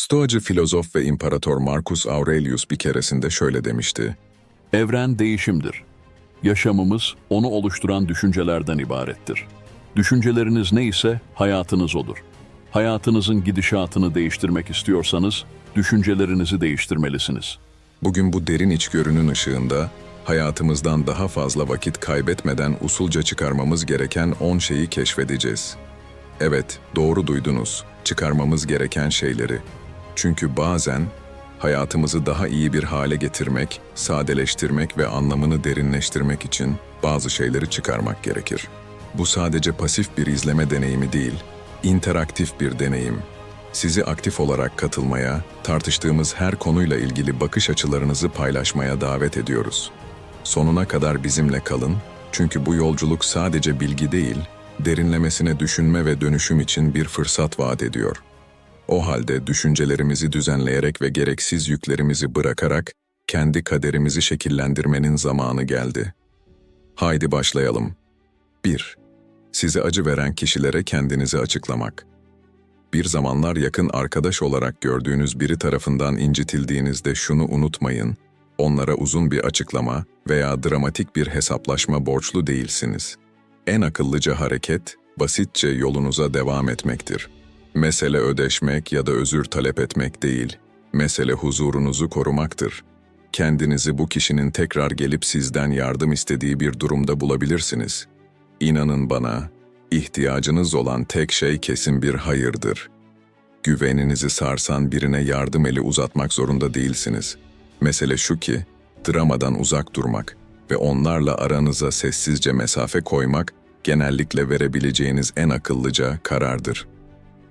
Stoacı filozof ve imparator Marcus Aurelius bir keresinde şöyle demişti. Evren değişimdir. Yaşamımız onu oluşturan düşüncelerden ibarettir. Düşünceleriniz neyse hayatınız olur. Hayatınızın gidişatını değiştirmek istiyorsanız düşüncelerinizi değiştirmelisiniz. Bugün bu derin içgörünün ışığında hayatımızdan daha fazla vakit kaybetmeden usulca çıkarmamız gereken 10 şeyi keşfedeceğiz. Evet, doğru duydunuz. Çıkarmamız gereken şeyleri. Çünkü bazen hayatımızı daha iyi bir hale getirmek, sadeleştirmek ve anlamını derinleştirmek için bazı şeyleri çıkarmak gerekir. Bu sadece pasif bir izleme deneyimi değil, interaktif bir deneyim. Sizi aktif olarak katılmaya, tartıştığımız her konuyla ilgili bakış açılarınızı paylaşmaya davet ediyoruz. Sonuna kadar bizimle kalın, çünkü bu yolculuk sadece bilgi değil, derinlemesine düşünme ve dönüşüm için bir fırsat vaat ediyor. O halde düşüncelerimizi düzenleyerek ve gereksiz yüklerimizi bırakarak kendi kaderimizi şekillendirmenin zamanı geldi. Haydi başlayalım. 1. Size acı veren kişilere kendinizi açıklamak. Bir zamanlar yakın arkadaş olarak gördüğünüz biri tarafından incitildiğinizde şunu unutmayın, onlara uzun bir açıklama veya dramatik bir hesaplaşma borçlu değilsiniz. En akıllıca hareket, basitçe yolunuza devam etmektir. Mesele ödeşmek ya da özür talep etmek değil, mesele huzurunuzu korumaktır. Kendinizi bu kişinin tekrar gelip sizden yardım istediği bir durumda bulabilirsiniz. İnanın bana, ihtiyacınız olan tek şey kesin bir hayırdır. Güveninizi sarsan birine yardım eli uzatmak zorunda değilsiniz. Mesele şu ki, dramadan uzak durmak ve onlarla aranıza sessizce mesafe koymak genellikle verebileceğiniz en akıllıca karardır.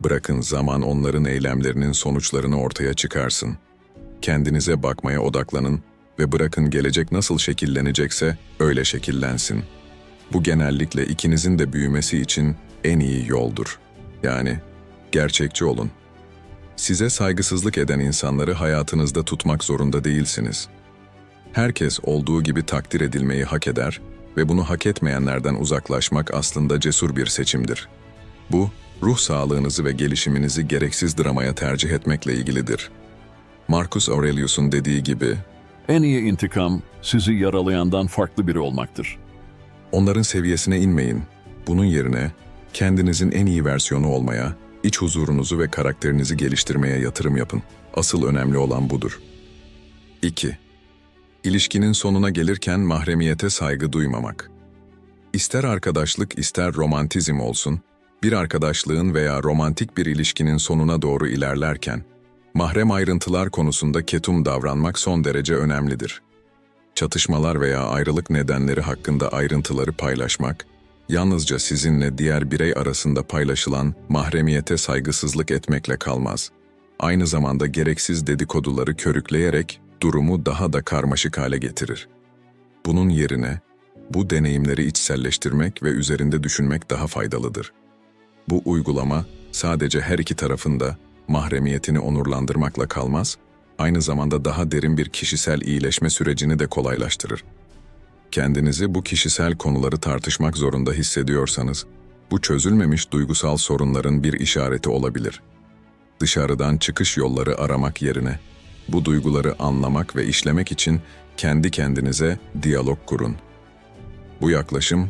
Bırakın zaman onların eylemlerinin sonuçlarını ortaya çıkarsın. Kendinize bakmaya odaklanın ve bırakın gelecek nasıl şekillenecekse öyle şekillensin. Bu genellikle ikinizin de büyümesi için en iyi yoldur. Yani gerçekçi olun. Size saygısızlık eden insanları hayatınızda tutmak zorunda değilsiniz. Herkes olduğu gibi takdir edilmeyi hak eder ve bunu hak etmeyenlerden uzaklaşmak aslında cesur bir seçimdir. Bu, ruh sağlığınızı ve gelişiminizi gereksiz dramaya tercih etmekle ilgilidir. Marcus Aurelius'un dediği gibi, En iyi intikam sizi yaralayandan farklı biri olmaktır. onların seviyesine inmeyin. Bunun yerine kendinizin en iyi versiyonu olmaya, iç huzurunuzu ve karakterinizi geliştirmeye yatırım yapın. Asıl önemli olan budur. 2. İlişkinin sonuna gelirken mahremiyete saygı duymamak. İster arkadaşlık ister romantizm olsun, bir arkadaşlığın veya romantik bir ilişkinin sonuna doğru ilerlerken, mahrem ayrıntılar konusunda ketum davranmak son derece önemlidir. Çatışmalar veya ayrılık nedenleri hakkında ayrıntıları paylaşmak, yalnızca sizinle diğer birey arasında paylaşılan mahremiyete saygısızlık etmekle kalmaz. Aynı zamanda gereksiz dedikoduları körükleyerek durumu daha da karmaşık hale getirir. Bunun yerine bu deneyimleri içselleştirmek ve üzerinde düşünmek daha faydalıdır. Bu uygulama sadece her iki tarafında mahremiyetini onurlandırmakla kalmaz, aynı zamanda daha derin bir kişisel iyileşme sürecini de kolaylaştırır. Kendinizi bu kişisel konuları tartışmak zorunda hissediyorsanız, bu çözülmemiş duygusal sorunların bir işareti olabilir. Dışarıdan çıkış yolları aramak yerine, bu duyguları anlamak ve işlemek için kendi kendinize diyalog kurun. Bu yaklaşım,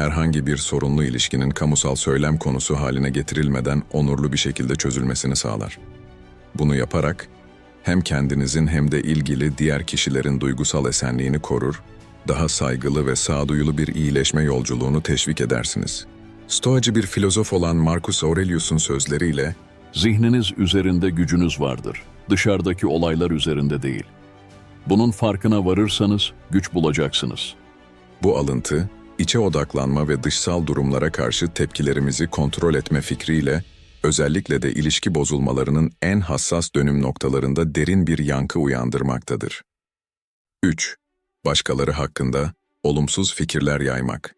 herhangi bir sorunlu ilişkinin kamusal söylem konusu haline getirilmeden onurlu bir şekilde çözülmesini sağlar. Bunu yaparak, hem kendinizin hem de ilgili diğer kişilerin duygusal esenliğini korur, daha saygılı ve sağduyulu bir iyileşme yolculuğunu teşvik edersiniz. Stoacı bir filozof olan Marcus Aurelius'un sözleriyle, Zihniniz üzerinde gücünüz vardır. Dışarıdaki olaylar üzerinde değil. Bunun farkına varırsanız güç bulacaksınız. Bu alıntı, içe odaklanma ve dışsal durumlara karşı tepkilerimizi kontrol etme fikriyle, özellikle de ilişki bozulmalarının en hassas dönüm noktalarında derin bir yankı uyandırmaktadır. 3. Başkaları hakkında olumsuz fikirler yaymak.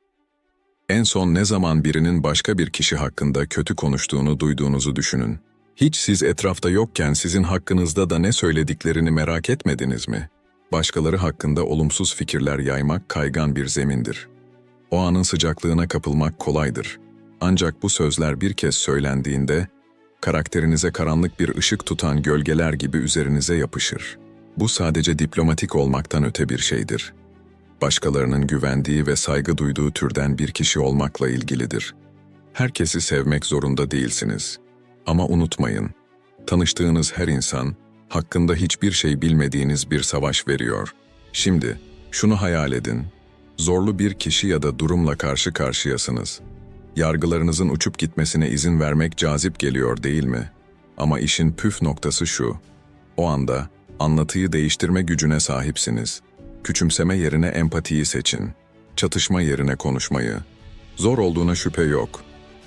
En son ne zaman birinin başka bir kişi hakkında kötü konuştuğunu duyduğunuzu düşünün. Hiç siz etrafta yokken sizin hakkınızda da ne söylediklerini merak etmediniz mi? Başkaları hakkında olumsuz fikirler yaymak kaygan bir zemindir. O anın sıcaklığına kapılmak kolaydır. Ancak bu sözler bir kez söylendiğinde karakterinize karanlık bir ışık tutan gölgeler gibi üzerinize yapışır. Bu sadece diplomatik olmaktan öte bir şeydir. Başkalarının güvendiği ve saygı duyduğu türden bir kişi olmakla ilgilidir. Herkesi sevmek zorunda değilsiniz. Ama unutmayın, tanıştığınız her insan, hakkında hiçbir şey bilmediğiniz bir savaş veriyor. Şimdi, şunu hayal edin. Zorlu bir kişi ya da durumla karşı karşıyasınız. Yargılarınızın uçup gitmesine izin vermek cazip geliyor değil mi? Ama işin püf noktası şu. O anda anlatıyı değiştirme gücüne sahipsiniz. Küçümseme yerine empatiyi seçin. Çatışma yerine konuşmayı. Zor olduğuna şüphe yok.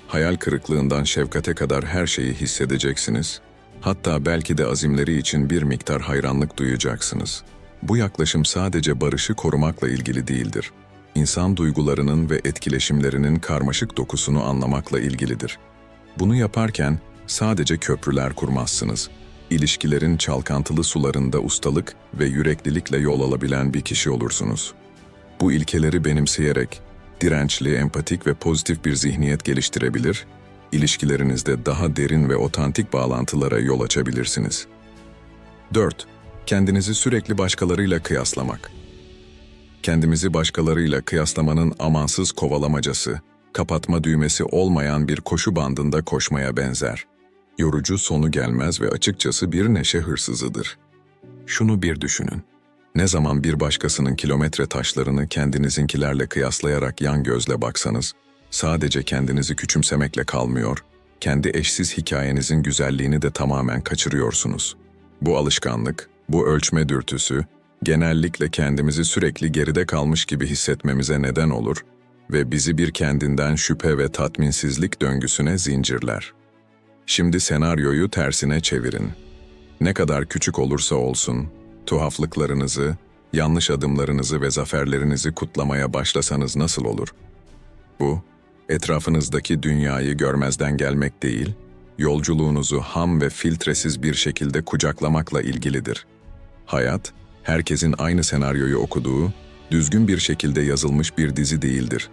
Hayal kırıklığından şefkate kadar her şeyi hissedeceksiniz. Hatta belki de azimleri için bir miktar hayranlık duyacaksınız. Bu yaklaşım sadece barışı korumakla ilgili değildir. İnsan duygularının ve etkileşimlerinin karmaşık dokusunu anlamakla ilgilidir. Bunu yaparken sadece köprüler kurmazsınız. İlişkilerin çalkantılı sularında ustalık ve yüreklilikle yol alabilen bir kişi olursunuz. Bu ilkeleri benimseyerek dirençli, empatik ve pozitif bir zihniyet geliştirebilir, ilişkilerinizde daha derin ve otantik bağlantılara yol açabilirsiniz. 4. Kendinizi sürekli başkalarıyla kıyaslamak. Kendimizi başkalarıyla kıyaslamanın amansız kovalamacası, kapatma düğmesi olmayan bir koşu bandında koşmaya benzer. Yorucu sonu gelmez ve açıkçası bir neşe hırsızıdır. Şunu bir düşünün. Ne zaman bir başkasının kilometre taşlarını kendinizinkilerle kıyaslayarak yan gözle baksanız, sadece kendinizi küçümsemekle kalmıyor, kendi eşsiz hikayenizin güzelliğini de tamamen kaçırıyorsunuz. Bu alışkanlık, bu ölçme dürtüsü, genellikle kendimizi sürekli geride kalmış gibi hissetmemize neden olur ve bizi bir kendinden şüphe ve tatminsizlik döngüsüne zincirler. Şimdi senaryoyu tersine çevirin. Ne kadar küçük olursa olsun, tuhaflıklarınızı, yanlış adımlarınızı ve zaferlerinizi kutlamaya başlasanız nasıl olur? Bu, etrafınızdaki dünyayı görmezden gelmek değil, yolculuğunuzu ham ve filtresiz bir şekilde kucaklamakla ilgilidir. Hayat, herkesin aynı senaryoyu okuduğu, düzgün bir şekilde yazılmış bir dizi değildir.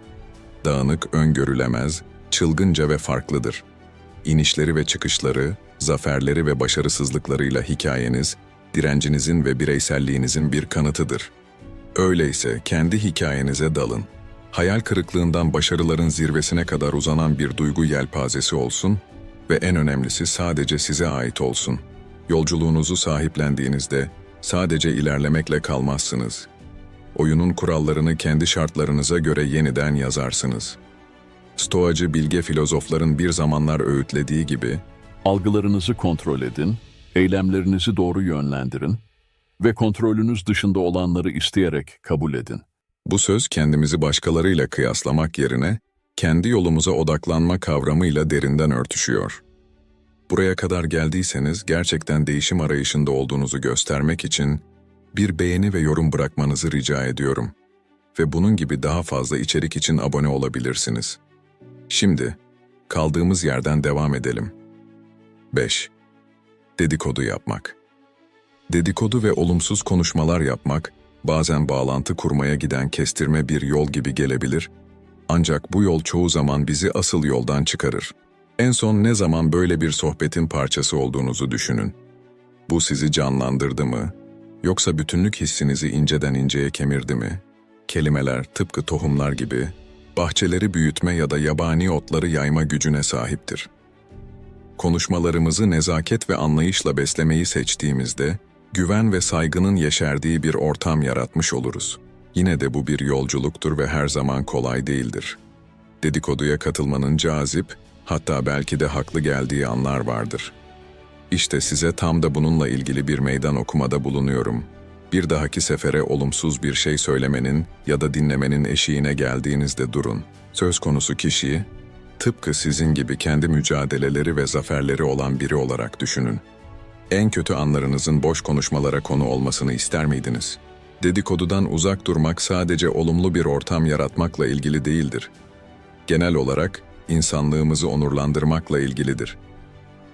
Dağınık, öngörülemez, çılgınca ve farklıdır. İnişleri ve çıkışları, zaferleri ve başarısızlıklarıyla hikayeniz, direncinizin ve bireyselliğinizin bir kanıtıdır. Öyleyse kendi hikayenize dalın. Hayal kırıklığından başarıların zirvesine kadar uzanan bir duygu yelpazesi olsun ve en önemlisi sadece size ait olsun. Yolculuğunuzu sahiplendiğinizde sadece ilerlemekle kalmazsınız. Oyunun kurallarını kendi şartlarınıza göre yeniden yazarsınız. Stoacı bilge filozofların bir zamanlar öğütlediği gibi, Algılarınızı kontrol edin, eylemlerinizi doğru yönlendirin ve kontrolünüz dışında olanları isteyerek kabul edin. Bu söz kendimizi başkalarıyla kıyaslamak yerine kendi yolumuza odaklanma kavramıyla derinden örtüşüyor. Buraya kadar geldiyseniz gerçekten değişim arayışında olduğunuzu göstermek için bir beğeni ve yorum bırakmanızı rica ediyorum. Ve bunun gibi daha fazla içerik için abone olabilirsiniz. Şimdi kaldığımız yerden devam edelim. 5. Dedikodu yapmak. Dedikodu ve olumsuz konuşmalar yapmak bazen bağlantı kurmaya giden kestirme bir yol gibi gelebilir. Ancak bu yol çoğu zaman bizi asıl yoldan çıkarır. En son ne zaman böyle bir sohbetin parçası olduğunuzu düşünün. Bu sizi canlandırdı mı? Yoksa bütünlük hissinizi inceden inceye kemirdi mi? Kelimeler tıpkı tohumlar gibi bahçeleri büyütme ya da yabani otları yayma gücüne sahiptir. Konuşmalarımızı nezaket ve anlayışla beslemeyi seçtiğimizde, güven ve saygının yeşerdiği bir ortam yaratmış oluruz. Yine de bu bir yolculuktur ve her zaman kolay değildir. Dedikoduya katılmanın cazip, hatta belki de haklı geldiği anlar vardır. İşte size tam da bununla ilgili bir meydan okumada bulunuyorum. Bir dahaki sefere olumsuz bir şey söylemenin ya da dinlemenin eşiğine geldiğinizde durun. Söz konusu kişiyi, tıpkı sizin gibi kendi mücadeleleri ve zaferleri olan biri olarak düşünün. En kötü anlarınızın boş konuşmalara konu olmasını ister miydiniz? Dedikodudan uzak durmak sadece olumlu bir ortam yaratmakla ilgili değildir. Genel olarak insanlığımızı onurlandırmakla ilgilidir.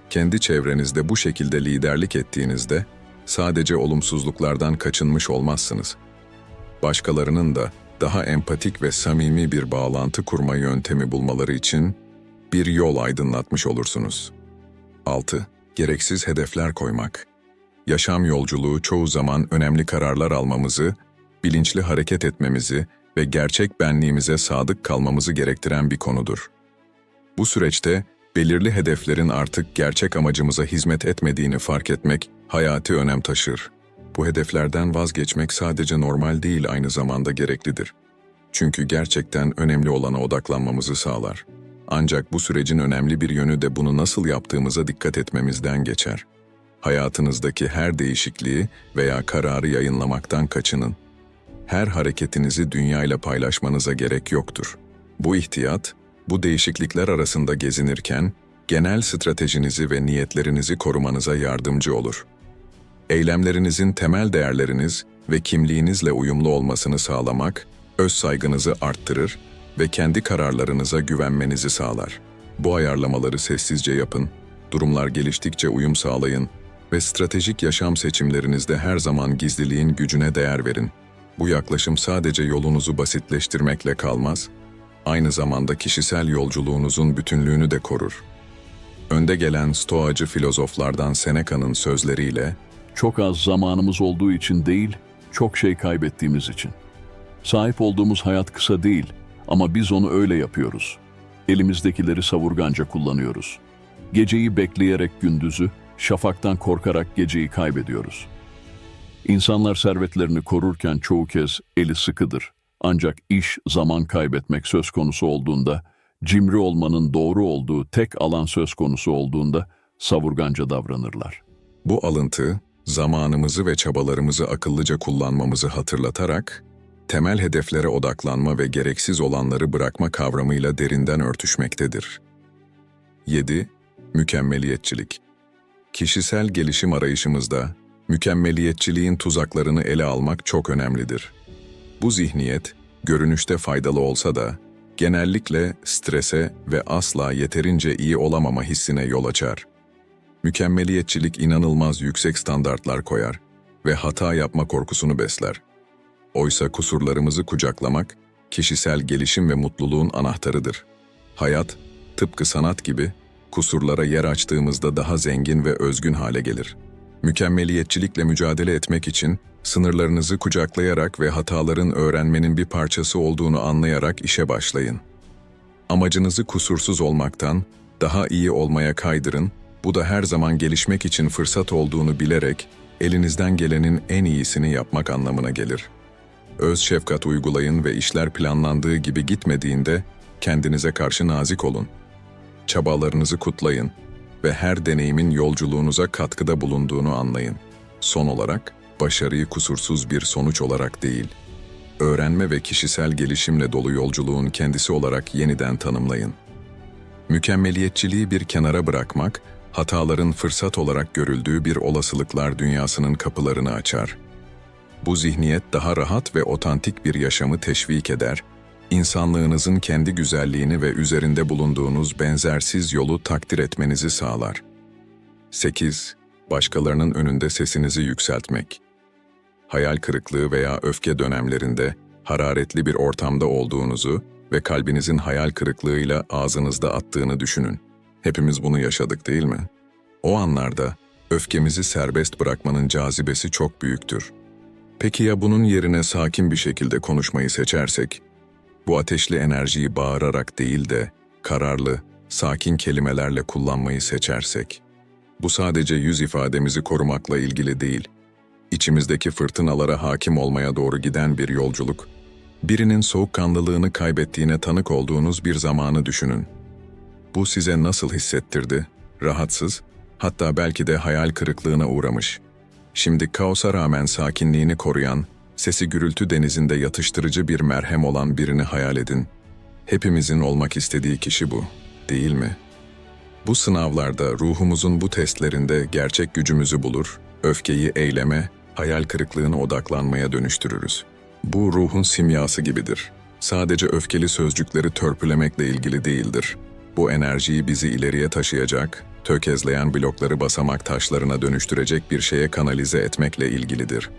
Kendi çevrenizde bu şekilde liderlik ettiğinizde sadece olumsuzluklardan kaçınmış olmazsınız. Başkalarının da daha empatik ve samimi bir bağlantı kurma yöntemi bulmaları için bir yol aydınlatmış olursunuz. 6. Gereksiz hedefler koymak. Yaşam yolculuğu çoğu zaman önemli kararlar almamızı, bilinçli hareket etmemizi ve gerçek benliğimize sadık kalmamızı gerektiren bir konudur. Bu süreçte belirli hedeflerin artık gerçek amacımıza hizmet etmediğini fark etmek hayati önem taşır. Bu hedeflerden vazgeçmek sadece normal değil aynı zamanda gereklidir. Çünkü gerçekten önemli olana odaklanmamızı sağlar. Ancak bu sürecin önemli bir yönü de bunu nasıl yaptığımıza dikkat etmemizden geçer. Hayatınızdaki her değişikliği veya kararı yayınlamaktan kaçının. Her hareketinizi dünyayla paylaşmanıza gerek yoktur. Bu ihtiyat, bu değişiklikler arasında gezinirken genel stratejinizi ve niyetlerinizi korumanıza yardımcı olur. Eylemlerinizin temel değerleriniz ve kimliğinizle uyumlu olmasını sağlamak, öz saygınızı arttırır ve kendi kararlarınıza güvenmenizi sağlar. Bu ayarlamaları sessizce yapın, durumlar geliştikçe uyum sağlayın ve stratejik yaşam seçimlerinizde her zaman gizliliğin gücüne değer verin. Bu yaklaşım sadece yolunuzu basitleştirmekle kalmaz, aynı zamanda kişisel yolculuğunuzun bütünlüğünü de korur. Önde gelen stoacı filozoflardan Seneca'nın sözleriyle Çok az zamanımız olduğu için değil, çok şey kaybettiğimiz için. Sahip olduğumuz hayat kısa değil ama biz onu öyle yapıyoruz. Elimizdekileri savurganca kullanıyoruz. Geceyi bekleyerek gündüzü, şafaktan korkarak geceyi kaybediyoruz. İnsanlar servetlerini korurken çoğu kez eli sıkıdır. Ancak iş zaman kaybetmek söz konusu olduğunda, cimri olmanın doğru olduğu tek alan söz konusu olduğunda savurganca davranırlar. Bu alıntı, zamanımızı ve çabalarımızı akıllıca kullanmamızı hatırlatarak, temel hedeflere odaklanma ve gereksiz olanları bırakma kavramıyla derinden örtüşmektedir. 7. Mükemmeliyetçilik Kişisel gelişim arayışımızda, mükemmeliyetçiliğin tuzaklarını ele almak çok önemlidir. Bu zihniyet, görünüşte faydalı olsa da, genellikle strese ve asla yeterince iyi olamama hissine yol açar. Mükemmeliyetçilik inanılmaz yüksek standartlar koyar ve hata yapma korkusunu besler. Oysa kusurlarımızı kucaklamak, kişisel gelişim ve mutluluğun anahtarıdır. Hayat, tıpkı sanat gibi, kusurlara yer açtığımızda daha zengin ve özgün hale gelir. Mükemmeliyetçilikle mücadele etmek için, sınırlarınızı kucaklayarak ve hataların öğrenmenin bir parçası olduğunu anlayarak işe başlayın. Amacınızı kusursuz olmaktan, daha iyi olmaya kaydırın, bu da her zaman gelişmek için fırsat olduğunu bilerek, elinizden gelenin en iyisini yapmak anlamına gelir. Öz şefkat uygulayın ve işler planlandığı gibi gitmediğinde kendinize karşı nazik olun. Çabalarınızı kutlayın ve her deneyimin yolculuğunuza katkıda bulunduğunu anlayın. Son olarak, başarıyı kusursuz bir sonuç olarak değil, öğrenme ve kişisel gelişimle dolu yolculuğun kendisi olarak yeniden tanımlayın. Mükemmeliyetçiliği bir kenara bırakmak, hataların fırsat olarak görüldüğü bir olasılıklar dünyasının kapılarını açar. Bu zihniyet daha rahat ve otantik bir yaşamı teşvik eder, insanlığınızın kendi güzelliğini ve üzerinde bulunduğunuz benzersiz yolu takdir etmenizi sağlar. 8. Başkalarının önünde sesinizi yükseltmek. Hayal kırıklığı veya öfke dönemlerinde hararetli bir ortamda olduğunuzu ve kalbinizin hayal kırıklığıyla ağzınızda attığını düşünün. Hepimiz bunu yaşadık değil mi? O anlarda öfkemizi serbest bırakmanın cazibesi çok büyüktür. Peki ya bunun yerine sakin bir şekilde konuşmayı seçersek? Bu ateşli enerjiyi bağırarak değil de kararlı, sakin kelimelerle kullanmayı seçersek? Bu sadece yüz ifademizi korumakla ilgili değil, içimizdeki fırtınalara hakim olmaya doğru giden bir yolculuk. Birinin soğukkanlılığını kaybettiğine tanık olduğunuz bir zamanı düşünün. Bu size nasıl hissettirdi? Rahatsız, hatta belki de hayal kırıklığına uğramış. Şimdi kaosa rağmen sakinliğini koruyan, sesi gürültü denizinde yatıştırıcı bir merhem olan birini hayal edin. Hepimizin olmak istediği kişi bu, değil mi? Bu sınavlarda ruhumuzun bu testlerinde gerçek gücümüzü bulur, öfkeyi eyleme, hayal kırıklığına odaklanmaya dönüştürürüz. Bu ruhun simyası gibidir. Sadece öfkeli sözcükleri törpülemekle ilgili değildir. Bu enerjiyi bizi ileriye taşıyacak, tökezleyen blokları basamak taşlarına dönüştürecek bir şeye kanalize etmekle ilgilidir.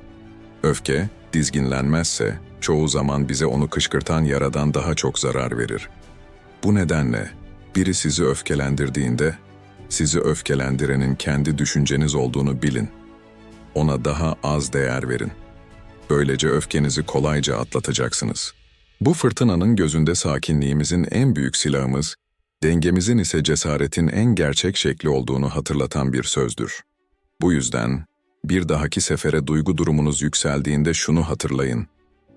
Öfke, dizginlenmezse çoğu zaman bize onu kışkırtan yaradan daha çok zarar verir. Bu nedenle biri sizi öfkelendirdiğinde Sizi öfkelendirenin kendi düşünceniz olduğunu bilin. Ona daha az değer verin. Böylece öfkenizi kolayca atlatacaksınız. Bu fırtınanın gözünde sakinliğimizin en büyük silahımız, dengemizin ise cesaretin en gerçek şekli olduğunu hatırlatan bir sözdür. Bu yüzden bir dahaki sefere duygu durumunuz yükseldiğinde şunu hatırlayın.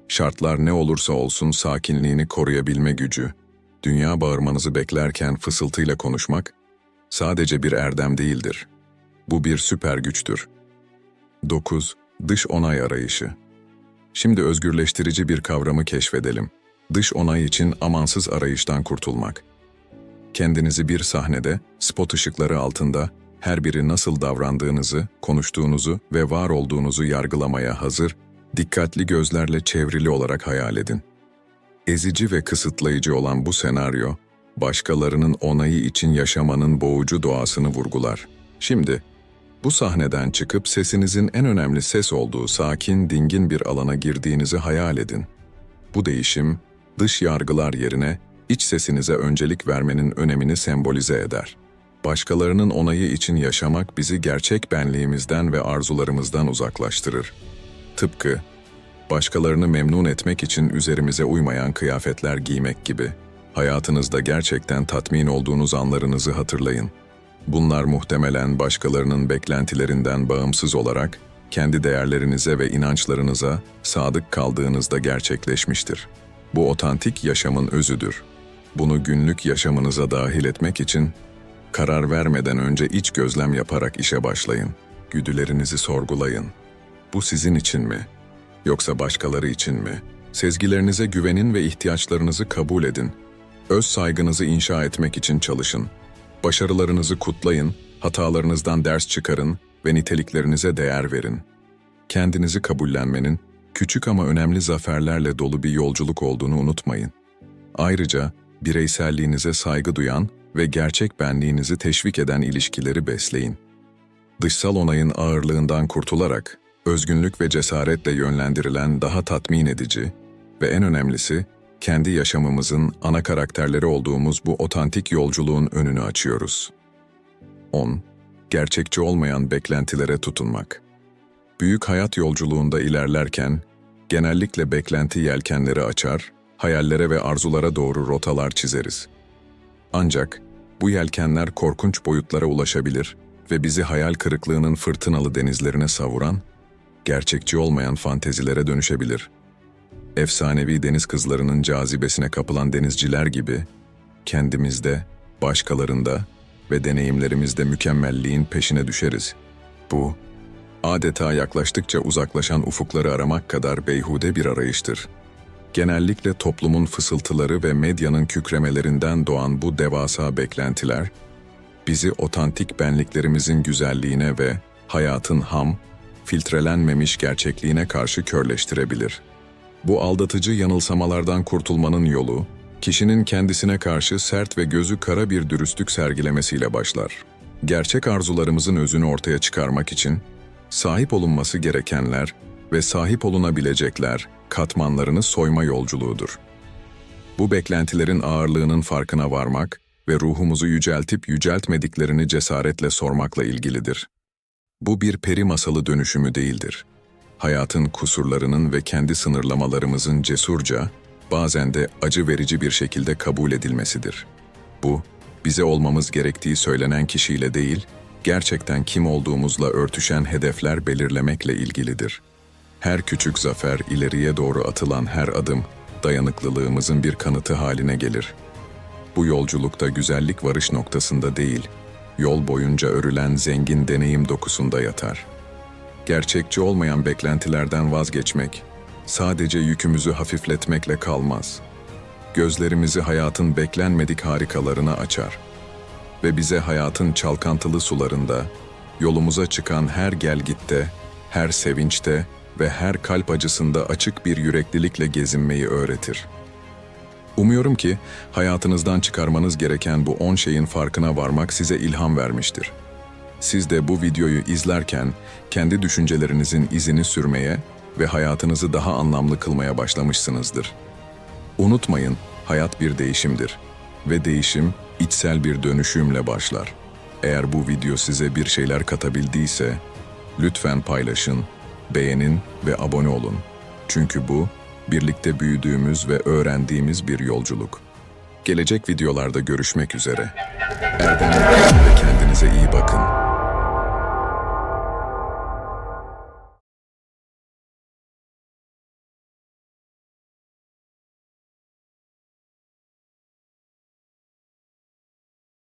Şartlar ne olursa olsun sakinliğini koruyabilme gücü, dünya bağırmanızı beklerken fısıltıyla konuşmak, sadece bir erdem değildir. Bu bir süper güçtür. 9. Dış onay arayışı. Şimdi özgürleştirici bir kavramı keşfedelim. Dış onay için amansız arayıştan kurtulmak. Kendinizi bir sahnede, spot ışıkları altında, her biri nasıl davrandığınızı, konuştuğunuzu ve var olduğunuzu yargılamaya hazır, dikkatli gözlerle çevrili olarak hayal edin. Ezici ve kısıtlayıcı olan bu senaryo, başkalarının onayı için yaşamanın boğucu doğasını vurgular. Şimdi, bu sahneden çıkıp sesinizin en önemli ses olduğu sakin, dingin bir alana girdiğinizi hayal edin. Bu değişim, dış yargılar yerine iç sesinize öncelik vermenin önemini sembolize eder. Başkalarının onayı için yaşamak bizi gerçek benliğimizden ve arzularımızdan uzaklaştırır. Tıpkı başkalarını memnun etmek için üzerimize uymayan kıyafetler giymek gibi. Hayatınızda gerçekten tatmin olduğunuz anlarınızı hatırlayın. Bunlar muhtemelen başkalarının beklentilerinden bağımsız olarak kendi değerlerinize ve inançlarınıza sadık kaldığınızda gerçekleşmiştir. Bu otantik yaşamın özüdür. Bunu günlük yaşamınıza dahil etmek için karar vermeden önce iç gözlem yaparak işe başlayın. Güdülerinizi sorgulayın. Bu sizin için mi? Yoksa başkaları için mi? Sezgilerinize güvenin ve ihtiyaçlarınızı kabul edin. Öz saygınızı inşa etmek için çalışın. Başarılarınızı kutlayın, hatalarınızdan ders çıkarın ve niteliklerinize değer verin. Kendinizi kabullenmenin küçük ama önemli zaferlerle dolu bir yolculuk olduğunu unutmayın. Ayrıca bireyselliğinize saygı duyan ve gerçek benliğinizi teşvik eden ilişkileri besleyin. Dışsal onayın ağırlığından kurtularak özgünlük ve cesaretle yönlendirilen daha tatmin edici ve en önemlisi kendi yaşamımızın ana karakterleri olduğumuz bu otantik yolculuğun önünü açıyoruz. 10. Gerçekçi olmayan beklentilere tutunmak. Büyük hayat yolculuğunda ilerlerken genellikle beklenti yelkenleri açar, hayallere ve arzulara doğru rotalar çizeriz. Ancak bu yelkenler korkunç boyutlara ulaşabilir ve bizi hayal kırıklığının fırtınalı denizlerine savuran, gerçekçi olmayan fantezilere dönüşebilir. Efsanevi deniz kızlarının cazibesine kapılan denizciler gibi, kendimizde, başkalarında ve deneyimlerimizde mükemmelliğin peşine düşeriz. Bu, adeta yaklaştıkça uzaklaşan ufukları aramak kadar beyhude bir arayıştır. Genellikle toplumun fısıltıları ve medyanın kükremelerinden doğan bu devasa beklentiler, bizi otantik benliklerimizin güzelliğine ve hayatın ham, filtrelenmemiş gerçekliğine karşı körleştirebilir. Bu aldatıcı yanılsamalardan kurtulmanın yolu, kişinin kendisine karşı sert ve gözü kara bir dürüstlük sergilemesiyle başlar. Gerçek arzularımızın özünü ortaya çıkarmak için, sahip olunması gerekenler ve sahip olunabilecekler katmanlarını soyma yolculuğudur. Bu beklentilerin ağırlığının farkına varmak ve ruhumuzu yüceltip yüceltmediklerini cesaretle sormakla ilgilidir. Bu bir peri masalı dönüşümü değildir. Hayatın kusurlarının ve kendi sınırlamalarımızın cesurca, bazen de acı verici bir şekilde kabul edilmesidir. Bu, bize olmamız gerektiği söylenen kişiyle değil, gerçekten kim olduğumuzla örtüşen hedefler belirlemekle ilgilidir. Her küçük zafer, ileriye doğru atılan her adım, dayanıklılığımızın bir kanıtı haline gelir. Bu yolculukta güzellik varış noktasında değil, yol boyunca örülen zengin deneyim dokusunda yatar. Gerçekçi olmayan beklentilerden vazgeçmek, sadece yükümüzü hafifletmekle kalmaz. Gözlerimizi hayatın beklenmedik harikalarına açar ve bize hayatın çalkantılı sularında, yolumuza çıkan her gelgitte, her sevinçte ve her kalp acısında açık bir yüreklilikle gezinmeyi öğretir. Umuyorum ki hayatınızdan çıkarmanız gereken bu 10 şeyin farkına varmak size ilham vermiştir. Siz de bu videoyu izlerken kendi düşüncelerinizin izini sürmeye ve hayatınızı daha anlamlı kılmaya başlamışsınızdır. Unutmayın, hayat bir değişimdir ve değişim içsel bir dönüşümle başlar. Eğer bu video size bir şeyler katabildiyse, lütfen paylaşın, beğenin ve abone olun. Çünkü bu, birlikte büyüdüğümüz ve öğrendiğimiz bir yolculuk. Gelecek videolarda görüşmek üzere. Kalın ve kendinize